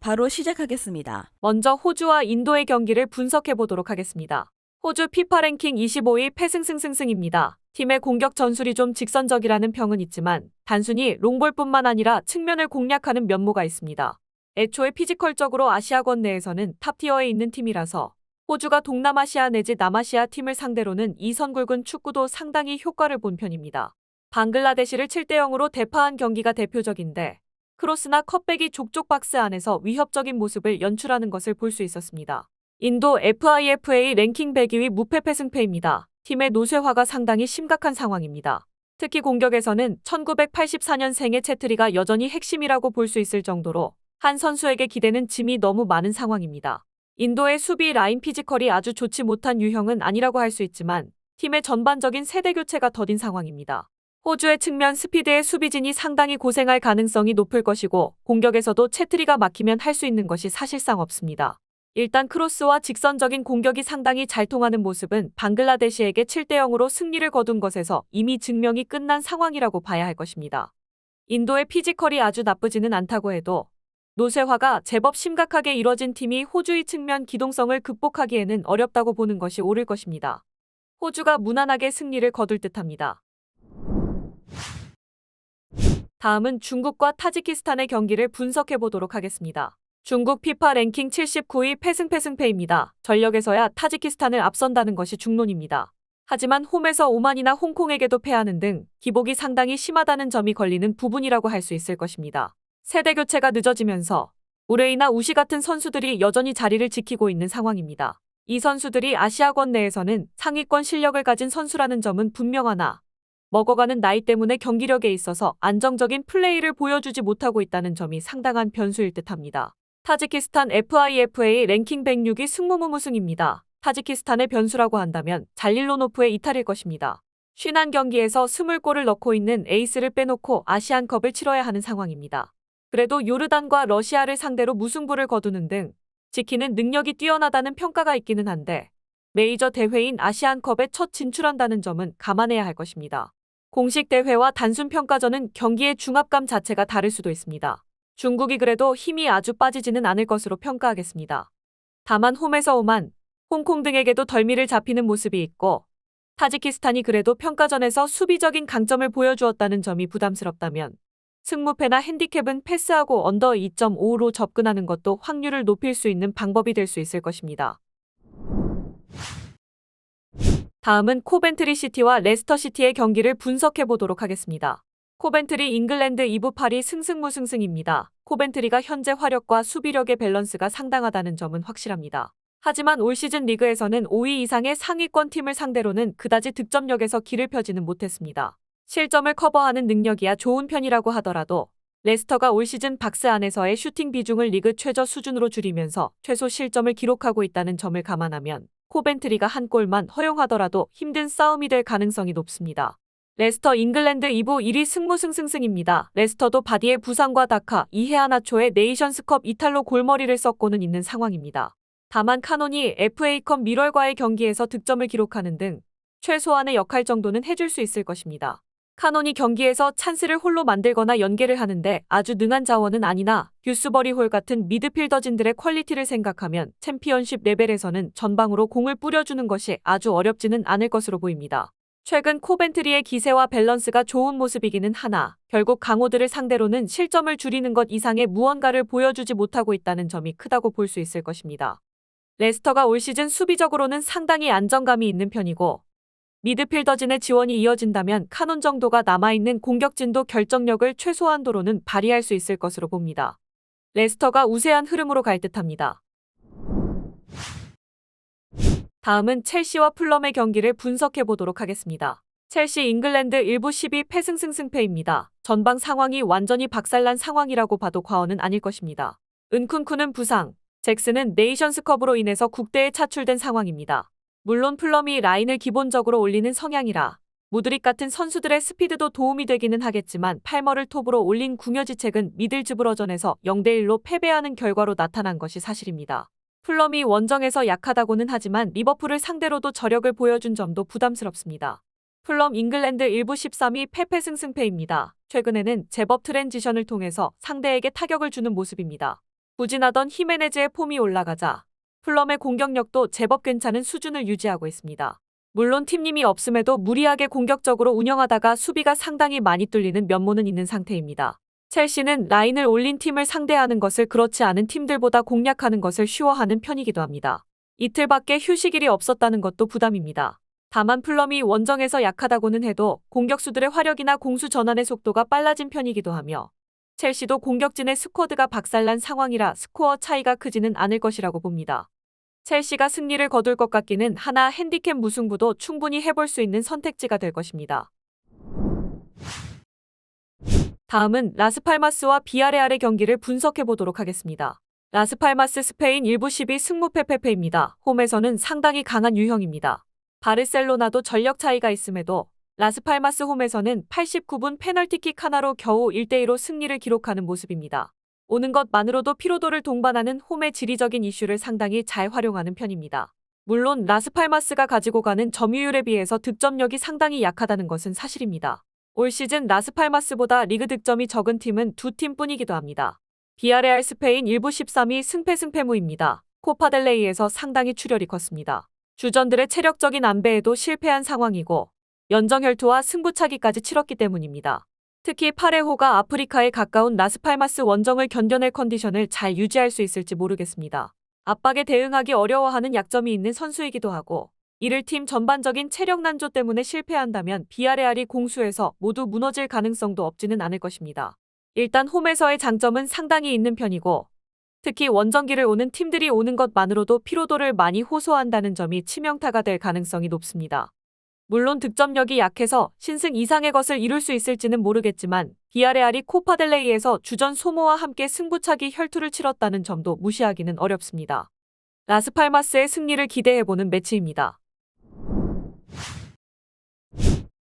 바로 시작하겠습니다. 먼저 호주와 인도의 경기를 분석해 보도록 하겠습니다. 호주 피파 랭킹 25위 패승승승승입니다. 팀의 공격 전술이 좀 직선적이라는 평은 있지만 단순히 롱볼뿐만 아니라 측면을 공략하는 면모가 있습니다. 애초에 피지컬적으로 아시아권 내에서는 탑티어에 있는 팀이라서 호주가 동남아시아 내지 남아시아 팀을 상대로는 이선 굵은 축구도 상당히 효과를 본 편입니다. 방글라데시를 7대 0으로 대파한 경기가 대표적인데 크로스나 컵백이 족족 박스 안에서 위협적인 모습을 연출하는 것을 볼 수 있었습니다. 인도 FIFA 랭킹 100위 무패 패승패입니다. 팀의 노쇠화가 상당히 심각한 상황입니다. 특히 공격에서는 1984년생의 채트리가 여전히 핵심이라고 볼 수 있을 정도로 한 선수에게 기대는 짐이 너무 많은 상황입니다. 인도의 수비 라인 피지컬이 아주 좋지 못한 유형은 아니라고 할 수 있지만 팀의 전반적인 세대 교체가 더딘 상황입니다. 호주의 측면 스피드의 수비진이 상당히 고생할 가능성이 높을 것이고 공격에서도 채트리가 막히면 할 수 있는 것이 사실상 없습니다. 일단 크로스와 직선적인 공격이 상당히 잘 통하는 모습은 방글라데시에게 7대 0으로 승리를 거둔 것에서 이미 증명이 끝난 상황이라고 봐야 할 것입니다. 인도의 피지컬이 아주 나쁘지는 않다고 해도 노쇠화가 제법 심각하게 이뤄진 팀이 호주의 측면 기동성을 극복하기에는 어렵다고 보는 것이 옳을 것입니다. 호주가 무난하게 승리를 거둘 듯합니다. 다음은 중국과 타지키스탄의 경기를 분석해 보도록 하겠습니다. 중국 피파 랭킹 79위 패승패승패입니다. 전력에서야 타지키스탄을 앞선다는 것이 중론입니다. 하지만 홈에서 오만이나 홍콩에게도 패하는 등 기복이 상당히 심하다는 점이 걸리는 부분이라고 할 수 있을 것입니다. 세대 교체가 늦어지면서 우레이나 우시 같은 선수들이 여전히 자리를 지키고 있는 상황입니다. 이 선수들이 아시아권 내에서는 상위권 실력을 가진 선수라는 점은 분명하나 먹어가는 나이 때문에 경기력에 있어서 안정적인 플레이를 보여주지 못하고 있다는 점이 상당한 변수일 듯합니다. 타지키스탄 FIFA 랭킹 106위 승무무무승입니다. 타지키스탄의 변수라고 한다면 잘릴로노프의 이탈일 것입니다. 51경기에서 20골을 넣고 있는 에이스를 빼놓고 아시안컵을 치러야 하는 상황입니다. 그래도 요르단과 러시아를 상대로 무승부를 거두는 등 지키는 능력이 뛰어나다는 평가가 있기는 한데 메이저 대회인 아시안컵에 첫 진출한다는 점은 감안해야 할 것입니다. 공식 대회와 단순 평가전은 경기의 중압감 자체가 다를 수도 있습니다. 중국이 그래도 힘이 아주 빠지지는 않을 것으로 평가하겠습니다. 다만 홈에서 오만, 홍콩 등에게도 덜미를 잡히는 모습이 있고 타지키스탄이 그래도 평가전에서 수비적인 강점을 보여주었다는 점이 부담스럽다면 승무패나 핸디캡은 패스하고 언더 2.5로 접근하는 것도 확률을 높일 수 있는 방법이 될 수 있을 것입니다. 다음은 코벤트리 시티와 레스터 시티의 경기를 분석해 보도록 하겠습니다. 코벤트리 잉글랜드 2부 8위 승승무승승입니다. 코벤트리가 현재 화력과 수비력의 밸런스가 상당하다는 점은 확실합니다. 하지만 올 시즌 리그에서는 5위 이상의 상위권 팀을 상대로는 그다지 득점력에서 길을 펴지는 못했습니다. 실점을 커버하는 능력이야 좋은 편이라고 하더라도 레스터가 올 시즌 박스 안에서의 슈팅 비중을 리그 최저 수준으로 줄이면서 최소 실점을 기록하고 있다는 점을 감안하면 코벤트리가 한 골만 허용하더라도 힘든 싸움이 될 가능성이 높습니다. 레스터 잉글랜드 2부 1위 승무승승승입니다. 레스터도 바디의 부상과 다카, 이해아나초의 네이션스컵 이탈로 골머리를 썩고는 있는 상황입니다. 다만 카논이 FA컵 미럴과의 경기에서 득점을 기록하는 등 최소한의 역할 정도는 해줄 수 있을 것입니다. 카논이 경기에서 찬스를 홀로 만들거나 연계를 하는데 아주 능한 자원은 아니나 뷰스버리 홀 같은 미드필더진들의 퀄리티를 생각하면 챔피언십 레벨에서는 전방으로 공을 뿌려주는 것이 아주 어렵지는 않을 것으로 보입니다. 최근 코벤트리의 기세와 밸런스가 좋은 모습이기는 하나 결국 강호들을 상대로는 실점을 줄이는 것 이상의 무언가를 보여주지 못하고 있다는 점이 크다고 볼 수 있을 것입니다. 레스터가 올 시즌 수비적으로는 상당히 안정감이 있는 편이고 미드필더진의 지원이 이어진다면 카논 정도가 남아있는 공격진도 결정력을 최소한도로는 발휘할 수 있을 것으로 봅니다. 레스터가 우세한 흐름으로 갈 듯합니다. 다음은 첼시와 플럼의 경기를 분석해 보도록 하겠습니다. 첼시 잉글랜드 1부 12 패승승승패입니다. 전방 상황이 완전히 박살난 상황이라고 봐도 과언은 아닐 것입니다. 은쿤쿠는 부상, 잭스는 네이션스컵으로 인해서 국대에 차출된 상황입니다. 물론 플럼이 라인을 기본적으로 올리는 성향이라 무드릭 같은 선수들의 스피드도 도움이 되기는 하겠지만 팔머를 톱으로 올린 궁여지책은 미들즈브러전에서 0대1로 패배하는 결과로 나타난 것이 사실입니다. 플럼이 원정에서 약하다고는 하지만 리버풀을 상대로도 저력을 보여준 점도 부담스럽습니다. 플럼 잉글랜드 1부 13위 패패승승패입니다. 최근에는 제법 트랜지션을 통해서 상대에게 타격을 주는 모습입니다. 부진하던 히메네즈의 폼이 올라가자 플럼의 공격력도 제법 괜찮은 수준을 유지하고 있습니다. 물론 팀님이 없음에도 무리하게 공격적으로 운영하다가 수비가 상당히 많이 뚫리는 면모는 있는 상태입니다. 첼시는 라인을 올린 팀을 상대하는 것을 그렇지 않은 팀들보다 공략하는 것을 쉬워하는 편이기도 합니다. 이틀밖에 휴식일이 없었다는 것도 부담입니다. 다만 플럼이 원정에서 약하다고는 해도 공격수들의 화력이나 공수 전환의 속도가 빨라진 편이기도 하며 첼시도 공격진의 스쿼드가 박살난 상황이라 스코어 차이가 크지는 않을 것이라고 봅니다. 첼시가 승리를 거둘 것 같기는 하나 핸디캡 무승부도 충분히 해볼 수 있는 선택지가 될 것입니다. 다음은 라스팔마스와 비아레알의 경기를 분석해 보도록 하겠습니다. 라스팔마스 스페인 1부 12 승무페페페입니다. 홈에서는 상당히 강한 유형입니다. 바르셀로나도 전력 차이가 있음에도 라스팔마스 홈에서는 89분 페널티킥 하나로 겨우 1대2로 승리를 기록하는 모습입니다. 오는 것만으로도 피로도를 동반하는 홈의 지리적인 이슈를 상당히 잘 활용하는 편입니다. 물론 라스팔마스가 가지고 가는 점유율에 비해서 득점력이 상당히 약하다는 것은 사실입니다. 올 시즌 라스팔마스보다 리그 득점이 적은 팀은 두 팀뿐이기도 합니다. 비아레알 스페인 1부 13위 승패 승패무입니다. 코파델레이에서 상당히 출혈이 컸습니다. 주전들의 체력적인 안배에도 실패한 상황이고 연정혈투와 승부차기까지 치렀기 때문입니다. 특히 파레호가 아프리카에 가까운 라스팔마스 원정을 견뎌낼 컨디션을 잘 유지할 수 있을지 모르겠습니다. 압박에 대응하기 어려워하는 약점이 있는 선수이기도 하고 이를 팀 전반적인 체력 난조 때문에 실패한다면 비아레알이 공수에서 모두 무너질 가능성도 없지는 않을 것입니다. 일단 홈에서의 장점은 상당히 있는 편이고 특히 원정기를 오는 팀들이 오는 것만으로도 피로도를 많이 호소한다는 점이 치명타가 될 가능성이 높습니다. 물론 득점력이 약해서 신승 이상의 것을 이룰 수 있을지는 모르겠지만 비아레알이 코파델레이에서 주전 소모와 함께 승부차기 혈투를 치렀다는 점도 무시하기는 어렵습니다. 라스팔마스의 승리를 기대해보는 매치입니다.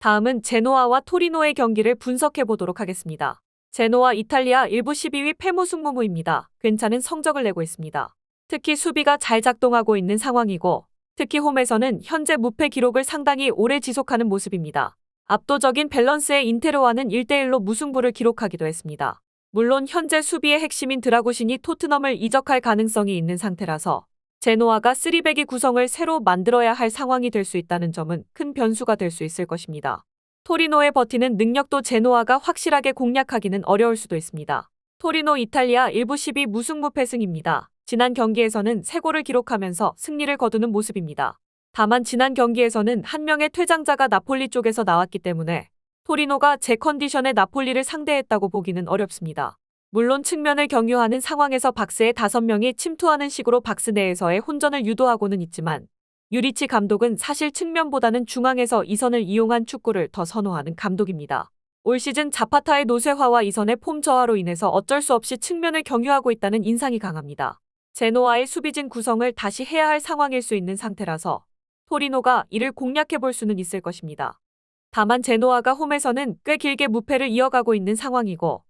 다음은 제노아와 토리노의 경기를 분석해 보도록 하겠습니다. 제노아 이탈리아 1부 12위 패무 승무무입니다. 괜찮은 성적을 내고 있습니다. 특히 수비가 잘 작동하고 있는 상황이고 특히 홈에서는 현재 무패 기록을 상당히 오래 지속하는 모습입니다. 압도적인 밸런스의 인테로와는 1대1로 무승부를 기록하기도 했습니다. 물론 현재 수비의 핵심인 드라구신이 토트넘을 이적할 가능성이 있는 상태라서 제노아가 3백이 구성을 새로 만들어야 할 상황이 될 수 있다는 점은 큰 변수가 될 수 있을 것입니다. 토리노의 버티는 능력도 제노아가 확실하게 공략하기는 어려울 수도 있습니다. 토리노 이탈리아 1부 12 무승부 패승입니다. 지난 경기에서는 3골을 기록하면서 승리를 거두는 모습입니다. 다만 지난 경기에서는 한 명의 퇴장자가 나폴리 쪽에서 나왔기 때문에 토리노가 제 컨디션의 나폴리를 상대했다고 보기는 어렵습니다. 물론 측면을 경유하는 상황에서 박스에 5명이 침투하는 식으로 박스 내에서의 혼전을 유도하고는 있지만 유리치 감독은 사실 측면보다는 중앙에서 이선을 이용한 축구를 더 선호하는 감독입니다. 올 시즌 자파타의 노쇠화와 이선의 폼 저하로 인해서 어쩔 수 없이 측면을 경유하고 있다는 인상이 강합니다. 제노아의 수비진 구성을 다시 해야 할 상황일 수 있는 상태라서 토리노가 이를 공략해 볼 수는 있을 것입니다. 다만 제노아가 홈에서는 꽤 길게 무패를 이어가고 있는 상황이고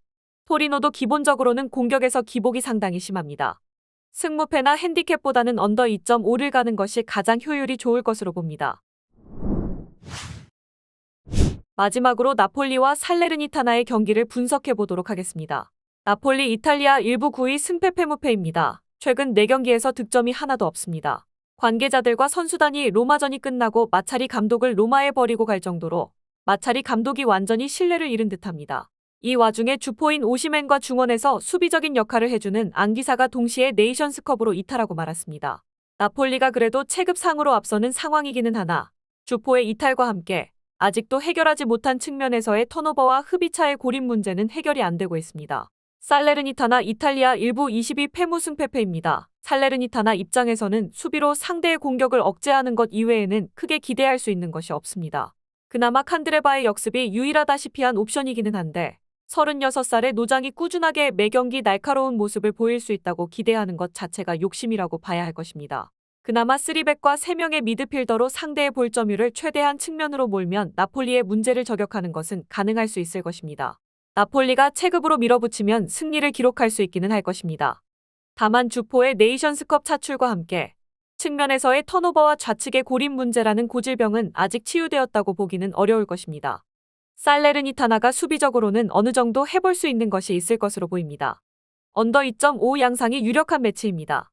토리노도 기본적으로는 공격에서 기복이 상당히 심합니다. 승무패나 핸디캡보다는 언더 2.5를 가는 것이 가장 효율이 좋을 것으로 봅니다. 마지막으로 나폴리와 살레르니타나의 경기를 분석해 보도록 하겠습니다. 나폴리 이탈리아 1부 9위 승패 패무패입니다. 최근 4경기에서 득점이 하나도 없습니다. 관계자들과 선수단이 로마전이 끝나고 마차리 감독을 로마에 버리고 갈 정도로 마차리 감독이 완전히 신뢰를 잃은 듯합니다. 이 와중에 주포인 오시맨과 중원에서 수비적인 역할을 해주는 안기사가 동시에 네이션스컵으로 이탈하고 말았습니다. 나폴리가 그래도 체급상으로 앞서는 상황이기는 하나 주포의 이탈과 함께 아직도 해결하지 못한 측면에서의 턴오버와 흡입차의 고립 문제는 해결이 안 되고 있습니다. 살레르니타나 이탈리아 일부 22 패무승패패입니다. 살레르니타나 입장에서는 수비로 상대의 공격을 억제하는 것 이외에는 크게 기대할 수 있는 것이 없습니다. 그나마 칸드레바의 역습이 유일하다시피 한 옵션이기는 한데 36살의 노장이 꾸준하게 매경기 날카로운 모습을 보일 수 있다고 기대하는 것 자체가 욕심이라고 봐야 할 것입니다. 그나마 3백과 3명의 미드필더로 상대의 볼점유를 최대한 측면으로 몰면 나폴리의 문제를 저격하는 것은 가능할 수 있을 것입니다. 나폴리가 체급으로 밀어붙이면 승리를 기록할 수 있기는 할 것입니다. 다만 주포의 네이션스컵 차출과 함께 측면에서의 턴오버와 좌측의 고립 문제라는 고질병은 아직 치유되었다고 보기는 어려울 것입니다. 살레르니타나가 수비적으로는 어느 정도 해볼 수 있는 것이 있을 것으로 보입니다. 언더 2.5 양상이 유력한 매치입니다.